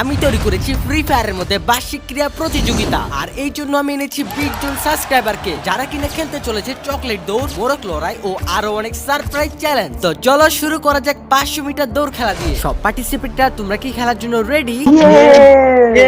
আমি তৈরি করেছি ফ্রি ফায়ারের মধ্যে বার্ষিক ক্রিয়া প্রতিযোগিতা। আর এই জন্য আমি এনেছি বিশ জন সাবস্ক্রাইবারকে যারা কিনা খেলতে চলেছে চকলেট দৌড় মোরক লড়াই ও আরও অনেক সারপ্রাইজ চ্যালেঞ্জ তো চলো শুরু করা যাক পাঁচশো মিটার দৌড় খেলা দিয়ে। সব পার্টিসিপেন্টরা তোমরা কি খেলার জন্য রেডি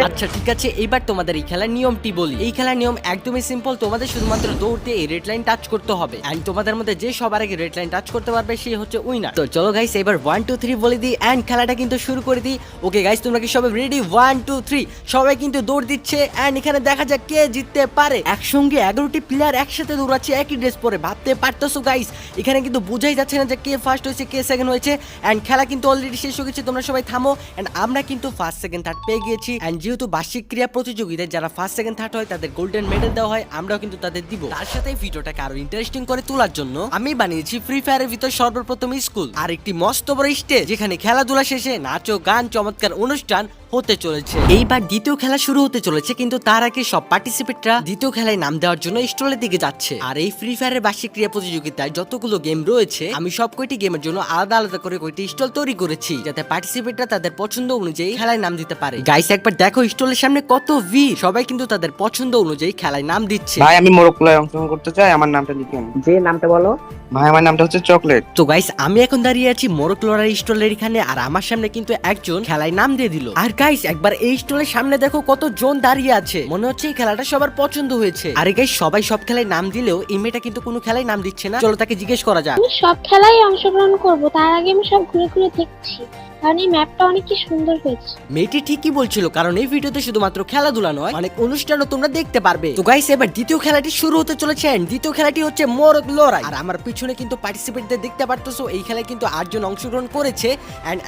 আচ্ছা ঠিক আছে এবার তোমাদের এই খেলার নিয়মটি বলি। এই খেলার নিয়ম একদমই সিম্পল তোমাদের শুধুমাত্র দৌড়তে এই রেড লাইন টাচ করতে হবে। এন্ড তোমাদের মধ্যে যে সবার আগে রেড লাইন টাচ করতে পারবে সে হচ্ছে উইনার তো চলো গাইস এবার ওয়ান টু থ্রি বলে দিই। এন্ড খেলাটা কিন্তু শুরু করে দিই। ওকে গাইস তোমরা কি সবাই রেডি ওয়ান টু থ্রি সবাই কিন্তু দৌড় দিচ্ছে এন্ড এখানে দেখা যাক কে জিততে পারে। একসঙ্গে এগারোটি প্লেয়ার একসাথে দৌড়াচ্ছে, একই ড্রেস পরে। ভাবতে পারতেছো গাইস এখানে কিন্তু বোঝাই যাচ্ছে না যে কে ফার্স্ট হয়েছে, কে সেকেন্ড হয়েছে। এন্ড খেলা কিন্তু অলরেডি শেষ হয়ে গেছে, তোমরা সবাই থামো। এন্ড আমরা কিন্তু ফার্স্ট সেকেন্ড থার্ড পেয়ে গিয়েছি। এন্ড যেহেতু বার্ষিক ক্রিয়া প্রতিযোগিতায় যারা ফার্স্ট সেকেন্ড থার্ড হয়, তাদের গোল্ডেন মেডেল দেওয়া হয়, আমরাও কিন্তু তাদের দিব। তার সাথে ভিডিওটাকে আরও ইন্টারেস্টিং করে তোলার জন্য আমি বানিয়েছি ফ্রি ফায়ারের ভিতর সর্বপ্রথম স্কুল আর একটি মস্ত বড় স্টেজ যেখানে খেলাধুলা শেষে নাচো, গান, চমৎকার অনুষ্ঠান হতে চলেছে। এইবার দ্বিতীয় খেলা শুরু হতে চলেছে কিন্তু তার আগে সব পার্টিসিপেটরা দ্বিতীয় খেলায় নাম দেওয়ার জন্য স্টলের দিকে যাচ্ছে। আর এই ফ্রি ফায়ারের বার্ষিক ক্রিয়া প্রতিযোগিতায় যতগুলো গেম রয়েছে আমি সব কয়টি গেমের জন্য আলাদা আলাদা করে কয়টি স্টল তৈরি করেছি যাতে পার্টিসিপেটরা তাদের পছন্দ অনুযায়ী খেলায় নাম দিতে পারে। গাইস একবার দেখো স্টলের সামনে কত ভিড়! সবাই কিন্তু তাদের পছন্দ অনুযায়ী খেলায় নাম দিচ্ছে। ভাই আমি মোরক্কোলায় অংশগ্রহণ করতে চাই আমার নামটা লিখেন যে নামটা বলো। ভাই আমার নামটা হচ্ছে চকলেট। তো গাইস আমি এখন দাঁড়িয়ে আছি মোরকলোরার স্টলের এখানে আর আমার সামনে কিন্তু একজন খেলায় নাম দিয়ে দিল। আর গাইস একবার এই স্টলের সামনে দেখো কত জন দাঁড়িয়ে আছে। মনে হচ্ছে এই খেলাটা সবার পছন্দ হয়েছে। আরে গাইস সবাই সব খেলায় নাম দিলেও এই মেয়েটা কিন্তু কোনো খেলায় নাম দিচ্ছে না। চলো তাকে জিজ্ঞেস করা যাক। আমি সব খেলায় অংশগ্রহণ করব, তার আগে আমি সব ঘুরে ঘুরে দেখছি। কারণ এই ম্যাপটা অনেক কি সুন্দর হয়েছে। মেয়েটি ঠিকই বলছিল, কারণ এই ভিডিওতে শুধুমাত্র খেলাধুলা নয়, অনেক অনুষ্ঠানও তোমরা দেখতে পারবে। তো গাইস এবার দ্বিতীয় খেলাটি শুরু হতে চলেছে দ্বিতীয় খেলাটি হচ্ছে মোরগ লড়াই। আর আমার পিছনে কিন্তু দেখতে পারতেছো, এই খেলায় কিন্তু আটজন অংশগ্রহণ করেছে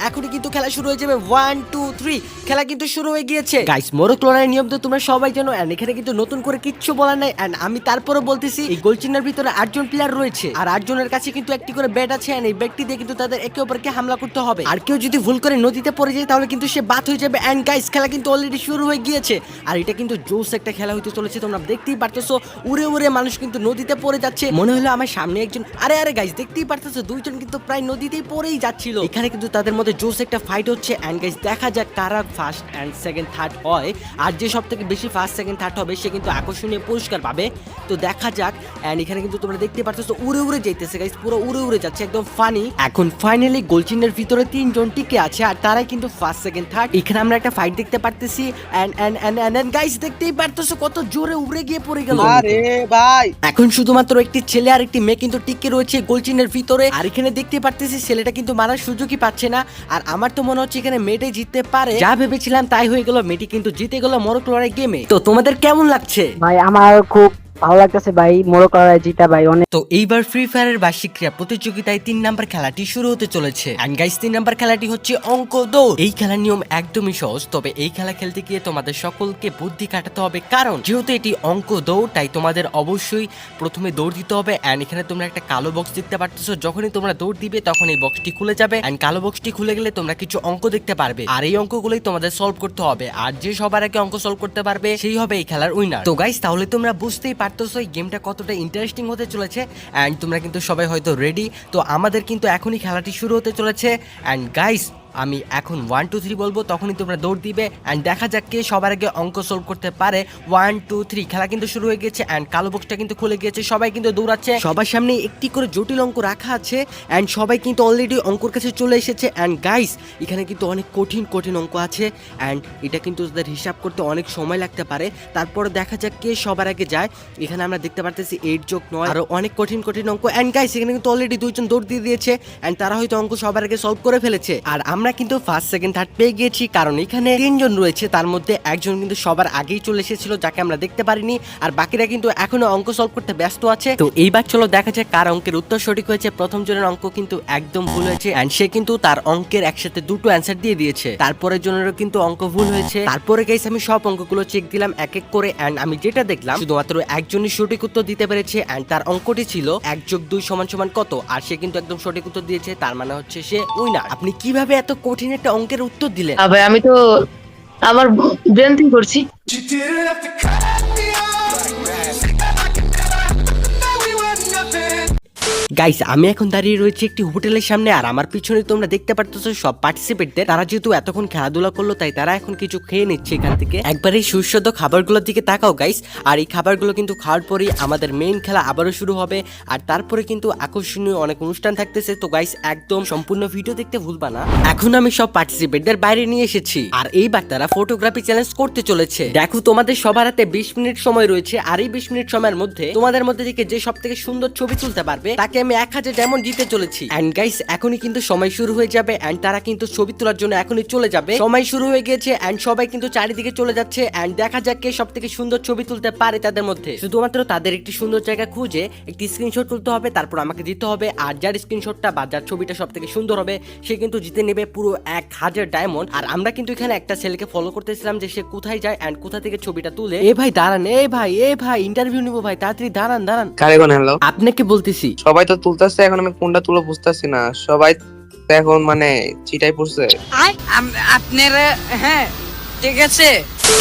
এখনই কিন্তু খেলা শুরু হয়ে যাবে ওয়ান টু থ্রি খেলা কিন্তু শুরু হয়ে গিয়েছে। গাইস মোরগ লড়াই নিয়ম তো তোমরা সবাই জানো এখানে কিন্তু নতুন করে কিচ্ছু বলার নাই আমি তারপরে বলতেছি, এই গোল চিহ্নের ভিতরে আটজন প্লেয়ার রয়েছে, আর আটজনের কাছে কিন্তু একটি করে ব্যাট আছে এন্ড এই ব্যাটটি দিয়ে কিন্তু তাদের একে অপরকে হামলা করতে হবে। আর কেউ যদি ভুল করে নদীতে পড়ে যায়, তাহলে কিন্তু সে বাদ হয়ে যাবে। অ্যান্ড গাইস খেলা কিন্তু অলরেডি শুরু হয়ে গিয়েছে। আর এটা কিন্তু জোস একটা খেলা হইতে চলেছে, তোমরা দেখতেই পারতেছো। উড়ে উড়ে মানুষ কিন্তু নদীতে পড়ে যাচ্ছে। মনে হলো আমার সামনে একজন, আরে আরে গাইস দেখতেই পারতেছো, দুইজন কিন্তু প্রায় নদীতেই পড়েই যাচ্ছিল। এখানে কিন্তু তাদের মধ্যে জোস একটা ফাইট হচ্ছে। অ্যান্ড গাইস দেখা যাক কারা ফার্স্ট অ্যান্ড সেকেন্ড থার্ড হয়। আর যে সব থেকে বেশি ফার্স্ট সেকেন্ড থার্ড হবে, সে কিন্তু আকর্ষণীয় পুরস্কার পাবে। তো দেখা যাক। অ্যান্ড এখানে কিন্তু তোমরা দেখতে পারতেছো, উড়ে উড়ে যাইতেছে গাইস পুরো উড়ে উড়ে যাচ্ছে, একদম ফানি এখন ফাইনালি গোলচিনের ভিতরে তিনজন টিকে আছে আর তারাই কিন্তু ফার্স্ট সেকেন্ড থার্ড এখানে আমরা একটা ফাইট দেখতে পারতেছি and and and and guys দেখতেই পারতেছো কত জোরে উড়ে গিয়ে পড়ে গেল আরে ভাই। এখন শুধুমাত্র একটি ছেলে আর একটি মেয়ে কিন্তু টিকে রয়েছে গোলচিনের ভিতরে। আর এখানে দেখতে পারতেছি ছেলেটা কিন্তু মারার সুযোগই পাচ্ছে না। আর আমার তো মনে হচ্ছে এখানে মেয়েটাই জিততে পারে। যা ভেবেছিলাম তাই হয়ে গেল মেয়েটি কিন্তু জিতে গেল মরক লড়াই গেমে তো তোমাদের কেমন লাগছে? ভাই আমার খুব ভালো লাগতেছে ভাই মোরো করায় জিতা ভাই অনেক। তো এইবার ফ্রি ফায়ারের বার্ষিক ক্রিয়া প্রতিযোগিতায় তিন নাম্বার খেলাটি শুরু হতে চলেছে। এন্ড গাইস তিন নাম্বার খেলাটি হচ্ছে অঙ্ক দৌড়। এই খেলার নিয়ম একদমই সহজ, তবে এই খেলা খেলতে গিয়ে তোমাদের সকলকে বুদ্ধি কাটাতে হবে। কারণ যেহেতু এটি অঙ্ক দৌড়, তাই তোমাদের অবশ্যই প্রথমে দৌড় দিতে হবে। এন্ড এখানে তোমরা একটা কালো বক্স দেখতে পারতেছো। যখনই তোমরা দৌড় দিবে, তখন এই বক্সটি খুলে যাবে। এন্ড কালো বক্সটি খুলে গেলে তোমরা কিছু অঙ্ক দেখতে পারবে। আর এই অঙ্কগুলোই তোমাদের সলভ করতে হবে। আর যে সবার আগে অঙ্ক সলভ করতে পারবে, সেই হবে এই খেলার উইনার তো গাইস তাহলে তোমরা বুঝতেই পারতেছো এই গেমটা কতটা ইন্টারেস্টিং হতে চলেছে অ্যান্ড তোমরা কিন্তু সবাই হয়তো রেডি তো আমাদের কিন্তু এখনই খেলাটি শুরু হতে চলেছে অ্যান্ড গাইস আমি এখন ওয়ান টু থ্রি বলব, তখনই তোমরা দৌড় দিবে অ্যান্ড দেখা যাক কে সবার আগে অঙ্ক সলভ করতে পারে। ওয়ান টু থ্রি খেলা কিন্তু শুরু হয়ে গেছে অ্যান্ড কালো বক্সটা কিন্তু খুলে গিয়েছে, সবাই কিন্তু দৌড়াচ্ছে। সবার সামনে একটি করে জটিল অঙ্ক রাখা আছে অ্যান্ড সবাই কিন্তু অলরেডি অঙ্কর কাছে চলে এসেছে অ্যান্ড গাইস এখানে কিন্তু অনেক কঠিন কঠিন অঙ্ক আছে অ্যান্ড এটা কিন্তু তাদের হিসাব করতে অনেক সময় লাগতে পারে। তারপরে দেখা যাক কে সবার আগে যায়। এখানে আমরা দেখতে পারতেছি এইট যোগ নয়, আরও অনেক কঠিন কঠিন অঙ্ক অ্যান্ড গাইস এখানে কিন্তু অলরেডি দুইজন দৌড় দিয়ে দিয়েছে অ্যান্ড তারা হয়তো অঙ্ক সবার আগে সলভ করে ফেলেছে। আর আমরা কিন্তু ফার্স্ট সেকেন্ড থার্ড পেয়ে গিয়েছি, কারণ এখানে তিনজন রয়েছে, তার মধ্যে একজন কিন্তু সবার আগেই চলে এসেছিল, যাকে আমরা দেখতে পারিনি, আর বাকিরা কিন্তু এখনও অঙ্ক সলভ করতে ব্যস্ত আছে। তো এইবার চলো দেখা যায় কার অঙ্কের উত্তর সঠিক হয়েছে। প্রথম জনের অঙ্ক কিন্তু একদম ভুল হয়েছে অ্যান্ড সে কিন্তু তার অঙ্কের একসাথে দুটো অ্যান্সার দিয়ে দিয়েছে। তারপরের জনেরও কিন্তু অঙ্ক ভুল হয়েছে। তারপরে গাইস আমি সব অঙ্কগুলো চেক দিলাম, এক এক করে অ্যান্ড আমি যেটা দেখলাম, শুধুমাত্র একজনই সঠিক উত্তর দিতে পেরেছে অ্যান্ড তার অঙ্কটি ছিল এক যোগ দুই সমান সমান কত? আর সে কিন্তু একদম সঠিক উত্তর দিয়েছে, তার মানে হচ্ছে সে উইনার আপনি কীভাবে এত কঠিন একটা অঙ্কের উত্তর দিলেন। আ ভাই আমি তো আমার ব্রেন করছি। গাইস আমি এখন দাঁড়িয়ে রয়েছে একটি হোটেলের সামনে, আর আমার পিছনে তোমরা দেখতে পারতেছো সব পার্টিসিপেটদের তারা যেহেতু এতক্ষণ খেলাধুলা করল, তাই তারা এখন কিছু খেয়ে নিচ্ছে এখান থেকে। একবার এই সুস্বাদু খাবারগুলোর দিকে তাকাও গাইস আর এই খাবারগুলো কিন্তু খাওয়ার পরেই আমাদের মেইন খেলা আবারও শুরু হবে। আর তারপরে কিন্তু আকর্ষণীয় অনেক অনুষ্ঠান থাকতেছে। তো গাইস একদম সম্পূর্ণ ভিডিও দেখতে ভুলবা না। এখন আমি সব পার্টিসিপেটদের বাইরে নিয়ে এসেছি। আর এইবার তারা ফটোগ্রাফি চ্যালেঞ্জ করতে চলেছে। দেখো, তোমাদের সবার হাতে বিশ মিনিট সময় রয়েছে। আর এই বিশ মিনিট সময়ের মধ্যে তোমাদের মধ্যে থেকে যে সব থেকে সুন্দর ছবি তুলতে পারবে, তাকে আমি এক হাজার ডায়মন্ড জিতে চলেছি। এন্ড গাইস এখনই কিন্তু সময় শুরু হয়ে যাবে এন্ড তারা কিন্তু ছবি তোলার জন্য এখনই চলে যাবে। সময় শুরু হয়ে গিয়েছে এন্ড সবাই কিন্তু চারিদিকে চলে যাচ্ছে এন্ড দেখা যাক কে সব থেকে সুন্দর ছবি তুলতে পারে তাদের মধ্যে। শুধুমাত্র তাদের একটি সুন্দর জায়গা খুঁজে একটি স্ক্রিনশট তুলতে হবে তারপর আমাকে দিতে হবে আর যার স্ক্রিনশটটা বা যার ছবিটা সব থেকে সুন্দর হবে সে কিন্তু জিতে নেবে পুরো এক হাজার ডায়মন্ড আর আমরা কিন্তু এখানে একটা ছেলেকে ফলো করতেছিলাম যে সে কোথায় যায় এন্ড কোথা থেকে ছবিটা তুলে। এ ভাই দাঁড়ান এ ভাই এ ভাই ইন্টারভিউ নিবো ভাই তাড়াতাড়ি দাঁড়ান দাঁড়ান। কারে কোন হ্যালো আপনাকে বলতেছি সবাই তো তুলতেছে, এখন আমি কোনটা তুলো বুঝতেছি না। সবাই এখন মানে চিটাই পড়ছে। আপনারা হ্যাঁ ঠিক আছে।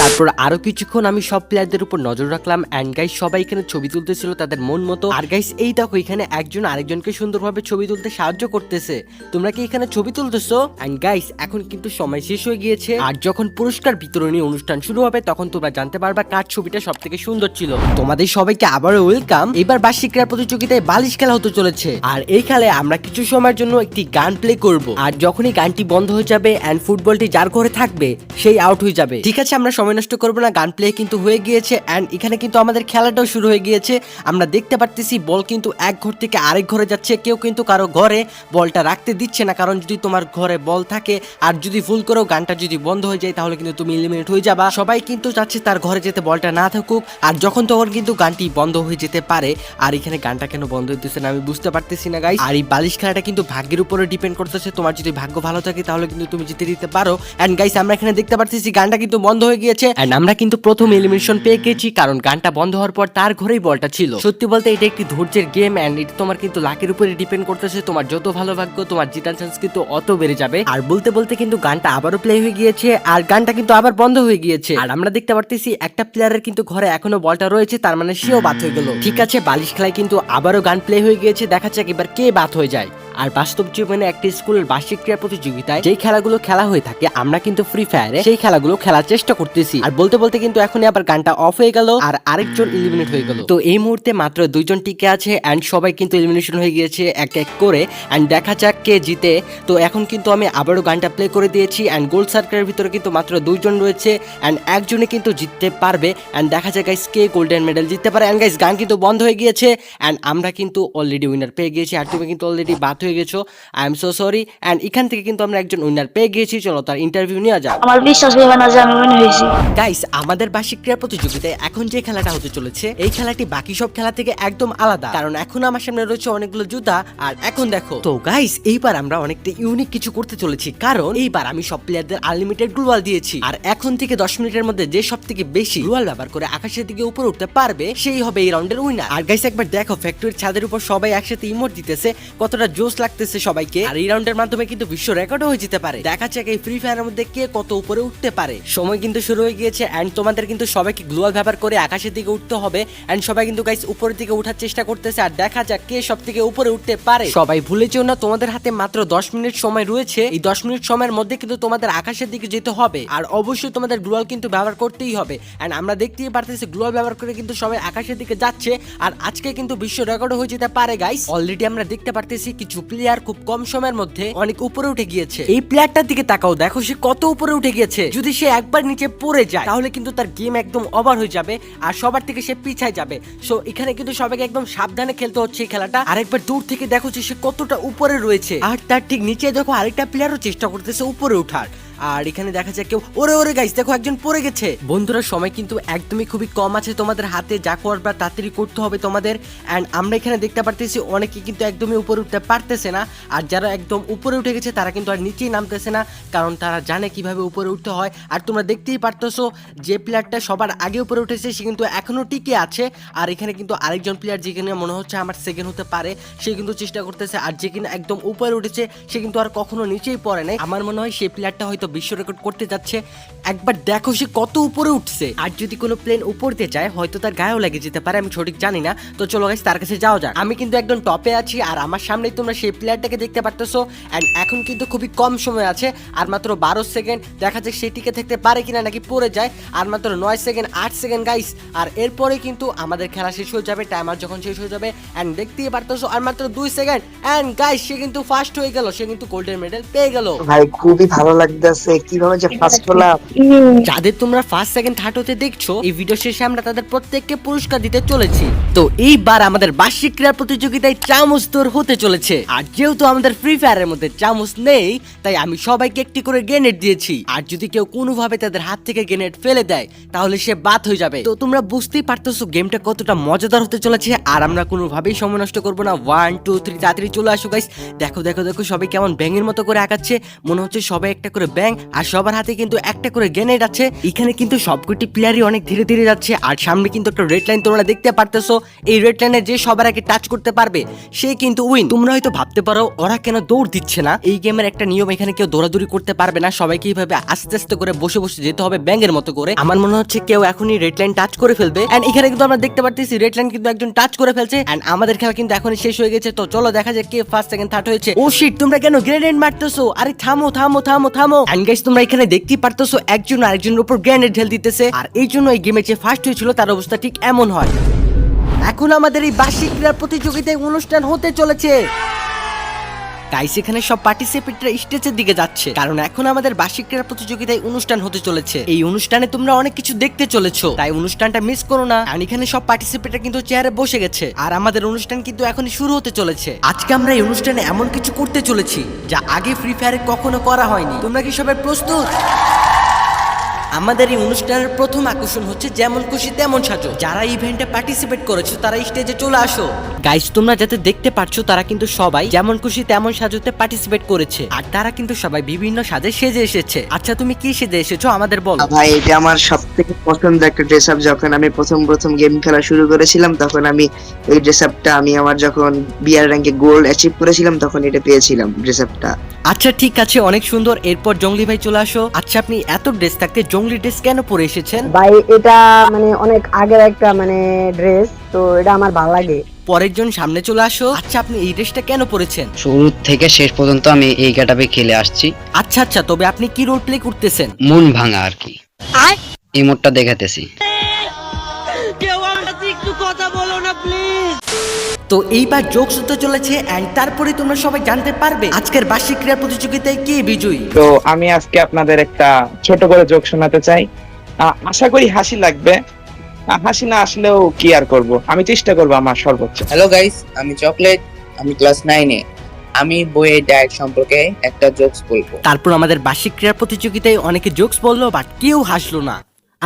তারপর আরও কিছুক্ষণ আমি সব প্লেয়ারদের উপর নজর রাখলাম এন্ড গাইস সবাই এখানে ছবি তুলতেছিল তাদের মন মতো। আর গাইস এই দেখো, এখানে একজন আরেকজনকে সুন্দরভাবে ছবি তুলতে সাহায্য করতেছে। তোমরা কি এখানে ছবি তুলতেছো? এন্ড গাইস এখন কিন্তু সময় শেষ হয়ে গিয়েছে। আর যখন পুরস্কার বিতরণী অনুষ্ঠান শুরু হবে, তখন তোমরা জানতে পারবা কার ছবিটা সব থেকে সুন্দর ছিল। তোমাদের সবাইকে আবারও ওয়েলকাম এবার বার্ষিক ক্রীড়া প্রতিযোগিতায় বালিশ খেলা হতে চলেছে। আর এই খেলায় আমরা কিছু সময়ের জন্য একটি গান প্লে করব। আর যখনই গানটি বন্ধ হয়ে যাবে এন্ড ফুটবলটি যার ঘরে থাকবে, সেই আউট হয়ে যাবে। ঠিক আছে, আমরা সময় নষ্ট করব না, গান প্লে কিন্তু হয়ে গিয়েছে অ্যান্ড এখানে কিন্তু আমাদের খেলাটাও শুরু হয়ে গিয়েছে। আমরা দেখতে পারতেছি বল কিন্তু এক ঘর থেকে আরেক ঘরে যাচ্ছে, কেউ কিন্তু কারও ঘরে বলটা রাখতে দিচ্ছে না, কারণ যদি তোমার ঘরে বল থাকে আর যদি ভুল করেও গানটা যদি বন্ধ হয়ে যায়, তাহলে কিন্তু তুমি এলিমিনেট হয়ে যাবা। সবাই কিন্তু চাচ্ছে তার ঘরে যেতে বলটা না থাকুক, আর যখন তখন কিন্তু গানটি বন্ধ হয়ে যেতে পারে। আর এখানে গানটা কেন বন্ধ হয়ে হইতেছে না, আমি বুঝতে পারতেছি না গাইস আর এই বালিশ খেলাটা কিন্তু ভাগ্যের উপরে ডিপেন্ড করতেছে, তোমার যদি ভাগ্য ভালো থাকে, তাহলে কিন্তু তুমি জিতে দিতে পারো। অ্যান্ড গাইস আমরা এখানে দেখতে পারতেছি গানটা কিন্তু বন্ধ হয়ে গিয়েছে। এন্ড আমরা কিন্তু প্রথম এলিমিনেশন পেয়ে গেছি, কারণ গানটা বন্ধ হওয়ার পর তার ঘরেই বলটা ছিল। সত্যি বলতে এটা একটি ধৈর্যের গেম এন্ড এটা তোমার কিন্তু লাকের উপরে ডিপেন্ড করতেছে। তোমার যত ভালো ভাগ্য তোমার জিতার চান্স কিন্তু অত বেড়ে যাবে। আর বলতে বলতে কিন্তু গানটা আবারও প্লে হয়ে গিয়েছে, আর গানটা কিন্তু আবার বন্ধ হয়ে গিয়েছে। আর আমরা দেখতে পারতেছি একটা প্লেয়ারের কিন্তু ঘরে এখনও বলটা রয়েছে, তার মানে সেও বাদ হয়ে গেল। ঠিক আছে, বালিশ খেলায় কিন্তু আবারও গান প্লে হয়ে গিয়েছে, দেখা যাক এবার কে বাদ হয়ে যায়। আর বাস্তব জীবনে একটি স্কুলের বার্ষিক ক্রীড়া প্রতিযোগিতায় যেই খেলাগুলো খেলা হয়ে থাকে, আমরা কিন্তু ফ্রি ফায়ারে সেই খেলাগুলো খেলার চেষ্টা করতেছি। আর বলতে বলতে কিন্তু এখনই আবার গানটা অফ হয়ে গেল আর আরেকজন ইলিমিনেট হয়ে গেল। তো এই মুহূর্তে মাত্র দুইজন টিকে আছে অ্যান্ড সবাই কিন্তু এলিমিনেশন হয়ে গিয়েছে এক এক করে। অ্যান্ড দেখা যাক কে জিতে। তো এখন কিন্তু আমি আবারও গানটা প্লে করে দিয়েছি অ্যান্ড গোল্ড সার্কেলের ভিতরে কিন্তু মাত্র দুইজন রয়েছে অ্যান্ড একজনে কিন্তু জিততে পারবে। অ্যান্ড দেখা যাক গাইস কে গোল্ডেন মেডেল জিততে পারে। অ্যান্ড গাইস গান কিন্তু বন্ধ হয়ে গিয়েছে অ্যান্ড আমরা কিন্তু অলরেডি উইনার পেয়ে গিয়েছি। আর তুমি কিন্তু অলরেডি বাদ হয়ে গেছো। I am so sorry and এখান থেকে কিন্তু আমরা একজন উইনার পেয়ে গিয়েছি। চলো তার ইন্টারভিউ নেওয়া যাক। আমার বিশ্বাস হবে না যে আমি উইন হয়েছি। গাইস আমাদের বার্ষিক ক্রীড়া প্রতিযোগিতায় এখন যে খেলাটা হতে চলেছে এই খেলাটি বাকি সব খেলা থেকে একদম আলাদা। কারণ এখন আমার সামনে রয়েছে অনেকগুলো জুতা আর এখন দেখো। তো গাইস এইবার আমরা অনেকটা ইউনিক কিছু করতে চলেছি। কারণ এইবার আমি সব প্লেয়ারদের আনলিমিটেড গ্লুয়াল দিয়েছি। আর এখন থেকে দশ মিনিটের মধ্যে যে সব থেকে বেশি গ্লুয়াল ব্যবহার করে আকাশের দিকে উপরে উঠতে পারবে সেই হবে এই রাউন্ডের উইনার আর গাইস একবার দেখো ফ্যাক্টরির ছাদের উপর সবাই একসাথে ইমোট দিতেছে কতটা জোশ লাগতেছে সবাইকে। আর এই রাউন্ডের মাধ্যমে কিন্তু বিশ্ব রেকর্ডও হয়ে যেতে পারে। দেখা যাক এই ফ্রি ফায়ারের মধ্যে কে কত উপরে উঠতে পারে। সময় কিন্তু শুরু হয়ে গিয়েছে এন্ড তোমাদের কিন্তু সবাইকে গ্লোয়াল ব্যবহার করে আকাশের দিকে উঠতে হবে। এন্ড সবাই কিন্তু গাইস উপরের দিকে উঠার চেষ্টা করতেছে। আর দেখা যাক কে সব থেকে উপরে উঠতে পারে। সবাই ভুলে যেও না, তোমাদের হাতে মাত্র দশ মিনিট সময় রয়েছে। এই দশ মিনিট সময়ের মধ্যে কিন্তু তোমাদের আকাশের দিকে যেতে হবে। আর অবশ্যই তোমাদের গ্লোয়াল কিন্তু ব্যবহার করতেই হবে। এন্ড আমরা দেখতেই পারতেছি গ্লোয়াল ব্যবহার করে কিন্তু সবাই আকাশের দিকে যাচ্ছে। আর আজকে কিন্তু বিশ্ব রেকর্ড হয়ে যেতে পারে গাইস অলরেডি আমরা দেখতে পারতেছি কিছু প্লেয়ার খুব কম সময়ের মধ্যে অনেক উপরে উঠে গিয়েছে। এই প্লেয়ারটার দিকে তাকাও, দেখো সে কত উপরে উঠে গিয়েছে। যদি সে একবার নিচে পড়ে যায়, তাহলে কিন্তু তার গেম একদম ওভার হয়ে যাবে আর সবার থেকে সে পিছায় যাবে। সো এখানে কিন্তু সবাইকে একদম সাবধানে খেলতে হচ্ছে এই খেলাটা। আর একবার দূর থেকে দেখো যে সে কতটা উপরে রয়েছে। আর তার ঠিক নিচে দেখো আরেকটা প্লেয়ারও চেষ্টা করতেছে উপরে ওঠার। আর এখানে দেখা যায় কেউ, ওরে ওরে গাইস দেখো একজন পড়ে গেছে। বন্ধুরা, সময় কিন্তু একদমই খুবই কম আছে তোমাদের হাতে, যা করবা তাড়াতাড়ি করতে হবে তোমাদের। অ্যান্ড আমরা এখানে দেখতে পারতেছি, অনেকে কিন্তু একদমই উপরে উঠতে পারতেছে না। আর যারা একদম উপরে উঠে গেছে, তারা কিন্তু আর নিচেই নামতেছে না, কারণ তারা জানে কীভাবে উপরে উঠতে হয়। আর তোমরা দেখতেই পারতেছো যে প্লেয়ারটা সবার আগে উপরে উঠেছে, সে কিন্তু এখনও টিকে আছে। আর এখানে কিন্তু আরেকজন প্লেয়ার যেখানে মনে হচ্ছে আমার সেকেন্ড হতে পারে, সে কিন্তু চেষ্টা করতেছে। আর যে কিনা একদম উপরে উঠেছে, সে কিন্তু আর কখনো নিচেই পড়ে নাই। আমার মনে হয় সেই প্লেয়ারটা হয়তো বিশ্ব রেকর্ড করতে যাচ্ছে। একবার দেখো সে কত উপরে উঠছে। আর যদি কোনো প্লেন উপর দিয়ে যায় হয়তো তার গায়েও লেগে যেতে পারে আমি সঠিক জানি না। তো চলো গাইস তার কাছে যাওয়া যাক। আমি কিন্তু একদম টপে আছি আর আমার সামনেই তোমরা সেই প্লেয়ারটাকে দেখতে পারতেছো। অ্যান্ড এখন কিন্তু খুবই কম সময় আছে আর মাত্র বারো সেকেন্ড দেখা যাক সে টিকে থাকতে পারে কিনা নাকি পড়ে যায় আর মাত্র নয় সেকেন্ড আট সেকেন্ড গাইস আর এরপরে কিন্তু আমাদের খেলা শেষ হয়ে যাবে টাইমার যখন শেষ হয়ে যাবে অ্যান্ড দেখতেই পারতেছো আর মাত্র দুই সেকেন্ড অ্যান্ড গাইস সে কিন্তু ফার্স্ট হয়ে গেল সে কিন্তু গোল্ডেন মেডেল পেয়ে গেল। ভাই খুবই ভালো লাগতেছে। কীভাবে যে ফার্স্ট হলাম। যাদের তোমরা ফার্স্ট সেকেন্ড থার্ড হতে দেখছ এই ভিডিও শেষে আমরা তাদের প্রত্যেককে পুরস্কার দিতে চলেছি। তো এইবার আমাদের বার্ষিক ক্রীড়া প্রতিযোগিতায় চামচ তোর হতে চলেছে। আর যেহেতু আমাদের ফ্রি ফায়ারের মধ্যে চামচ নেই তাই আমি সবাইকে একটি করে গ্রেনেড দিয়েছি। আর যদি কেউ কোনোভাবে তাদের হাত থেকে গ্রেনেড ফেলে দেয় তাহলে সে বাদ হয়ে যাবে। তো তোমরা বুঝতেই পারতেছো গেমটা কতটা মজাদার হতে চলেছে আর আমরা কোনোভাবেই সময় নষ্ট করব না। ওয়ান টু থ্রি তাড়াতাড়ি চলে আসো গাইস দেখো দেখো দেখো সবাই কেমন ব্যাঙের মতো করে আঁকাচ্ছে মনে হচ্ছে সবাই একটা করে ব্যাং আর সবার হাতে কিন্তু একটা করে গ্রেনেড আছে। এখানে কিন্তু সবকটি প্লেয়ারই অনেক ধীরে ধীরে যাচ্ছে, আর সামনে কিন্তু একটা রেড লাইন তোমরা দেখতে পারতেছো। এই রেড লাইনে যে সবার আগে টাচ করতে পারবে, সে কিন্তু উইন তোমরা হয়তো ভাবতে পারো, ওরা কেন দৌড় দিচ্ছে না? এই গেমের একটা নিয়ম এখানে কেউ দৌড়াদৌড়ি করতে পারবে না। সবাইকে এইভাবে আস্তে আস্তে করে বসে বসে যেতে হবে ব্যাঙের মতো করে। আমার মনে হচ্ছে কেউ এখনই রেড লাইন টাচ করে ফেলবে। এন্ড এখানে কিন্তু আমরা দেখতে পারতেছি রেড লাইন কিন্তু একজন টাচ করে ফেলছে। এন্ড আমাদের খেলা কিন্তু এখনই শেষ হয়ে গেছে। তো চলো দেখা যাক কে ফার্স্ট সেকেন্ড থার্ড হয়েছে। ও শিট তোমরা কেন গ্রেনেড মারতেছো? আরে থামো থামো থামো থামো। এন্ড গাইস তোমরা এখানে দেখতেই পারতেছো, একজন আরেকজনের উপর গ্রেনেড ঢেল দিতেছে। আর এই জন্য এই গেমে যে ফার্স্ট হয়েছিল, তার অবস্থা ঠিক এমন হয়। এখন আমাদের এই বার্ষিক ক্রীড়া প্রতিযোগিতায় অনুষ্ঠান হতে চলেছে। তাই সেখানে সব পার্টিসিপেন্টরা স্টেজের দিকে যাচ্ছে। কারণ এখন আমাদের বার্ষিক ক্রীড়া প্রতিযোগিতায় অনুষ্ঠান হতে চলেছে। এই অনুষ্ঠানে তোমরা অনেক কিছু দেখতে চলেছো। তাই অনুষ্ঠানটা মিস করো না। আর এখানে সব পার্টিসিপেন্টরা কিন্তু চেয়ারে বসে গেছে। আর আমাদের অনুষ্ঠান কিন্তু এখনই শুরু হতে চলেছে। আজকে আমরা এই অনুষ্ঠানে এমন কিছু করতে চলেছি, যা আগে ফ্রি ফায়ারে কখনো করা হয়নি। তোমরা কি সবাই প্রস্তুত? আমাদের এই অনুষ্ঠানের প্রথম আকর্ষণ হচ্ছে যেমন খুশি তেমন সাজো। যারা ইভেন্টে পার্টিসিপেট করেছ তারা স্টেজে চলে আসো। গাইস তোমরা যাতে দেখতে পাচ্ছ তারা কিন্তু সবাই যেমন খুশি তেমন সাজোতে পার্টিসিপেট করেছে। আর তারা কিন্তু সবাই বিভিন্ন সাজে সেজে এসেছে। আচ্ছা তুমি কি সেজে এসেছ? আমাদের বলো। ভাই এটা আমার সব থেকে পছন্দের একটা ড্রেস আপ যখন আমি প্রথম প্রথম গেম খেলা শুরু করেছিলাম তখন আমি এই ড্রেস আপটা আমি আমার যখন বিয়ার র্যাঙ্কে গোল্ড অ্যাচিভ করেছিলাম তখন এটা পেয়েছিলাম ড্রেস আপটা আচ্ছা ঠিক আছে অনেক সুন্দর। এরপর জঙ্গলি ভাই চলে আসো। আচ্ছা আপনি এত ড্রেস থাকতে জঙ্গলি ড্রেস কেন পরে এসেছেন? ভাই এটা মানে অনেক আগের একটা মানে ড্রেস তো এটা আমার ভালো লাগে। পরের জন সামনে চলে আসো। আচ্ছা আপনি এই ড্রেসটা কেন পরেছেন? শুরু থেকে শেষ পর্যন্ত আমি এই গেটাপে খেলে আসছি। আচ্ছা আচ্ছা তবে আপনি কি রোল প্লে করতেছেন? মন ভাঙা আর কি। এই মোটটা দেখাতেছি। তো এইবার যোগ হতে চলেছে এন্ড তারপরে তোমরা সবাই জানতে পারবে আজকের বার্ষিক ক্রীড়া প্রতিযোগিতায় কে বিজয়ী। তো আমি আজকে আপনাদের একটা ছোট করে যোগ শোনাতে চাই। আশা করি হাসি লাগবে। হাসি না আসলেও কি আর করব? আমি চেষ্টা করব আমার সর্বোচ্চ। হ্যালো গাইস আমি চকলেট আমি ক্লাস নাইনে আমি বইয়ের ডায়েট সম্পর্কে একটা জোকস বলব। তারপর আমাদের বার্ষিক ক্রীড়া প্রতিযোগিতায় অনেকে জোকস বলল বাট কেউ হাসলো না।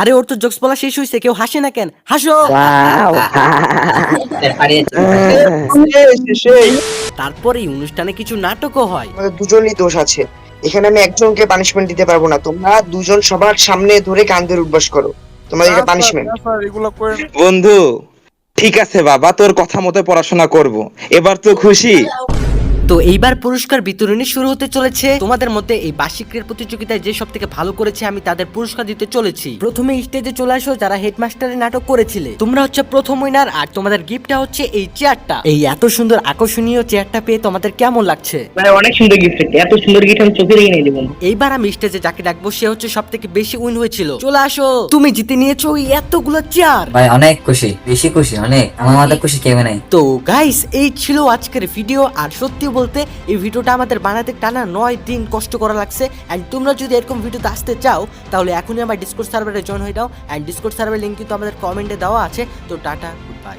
আরে ওর তো জোকস বলা শেষ হয়েছে কেউ হাসে না কেন? হাসো. তারপর এই অনুষ্ঠানে কিছু নাটকও হয়। আমাদের দুজনই দোষ আছে। এখানে আমি একজনকে পানিশমেন্ট দিতে পারব না। তোমরা দুজন সবার সামনে ধরে কান্দের উঠবাস করো। তোমাদের এটা পানিশমেন্ট বন্ধু ঠিক আছে বাবা তোর কথা মতো পড়াশোনা করব। এবার তো খুশি? তো এইবার পুরস্কার বিতরণী শুরু হতে চলেছে। তোমাদের মধ্যে এই বার্ষিক ক্রীড়া প্রতিযোগিতায় যে সব থেকে ভালো করেছে আমি তাদের পুরস্কার দিতে চলেছি। প্রথমে স্টেজে চলে আসো যারা হেডমাস্টারের নাটক করেছিলে। তোমরা হচ্ছে প্রথম উইনার আর তোমাদের গিফটটা হচ্ছে এই চেয়ারটা এই এত সুন্দর আকর্ষণীয় চেয়ারটা পেয়ে তোমাদের কেমন লাগছে? মানে অনেক সুন্দর গিফট এত সুন্দর গিফট আমি চোখে রেখে নিয়ে এইবার আমি স্টেজে যাকে ডাকবো সে হচ্ছে সব থেকে বেশি উইন হয়েছিল। চলে আসো তুমি জিতে নিয়েছো এই এতগুলো চেয়ার ভাই অনেক খুশি বেশি খুশি অনেক। আমার মাথা খুশি কেউ নেই। তো গাইস এই ছিল আজকের ভিডিও আর সত্যি বলতে এই ভিডিওটা আমাদের বানাতে টানা নয় দিন কষ্ট করা লাগছে। অ্যান্ড তোমরা যদি এরকম ভিডিওতে আসতে চাও, তাহলে এখনই আমার ডিসকোড সার্ভারে জয়েন হয়ে দাও অ্যান্ড ডিসকোড সার্ভারের লিঙ্ক কিন্তু আমাদের কমেন্টে দেওয়া আছে। তো টাটা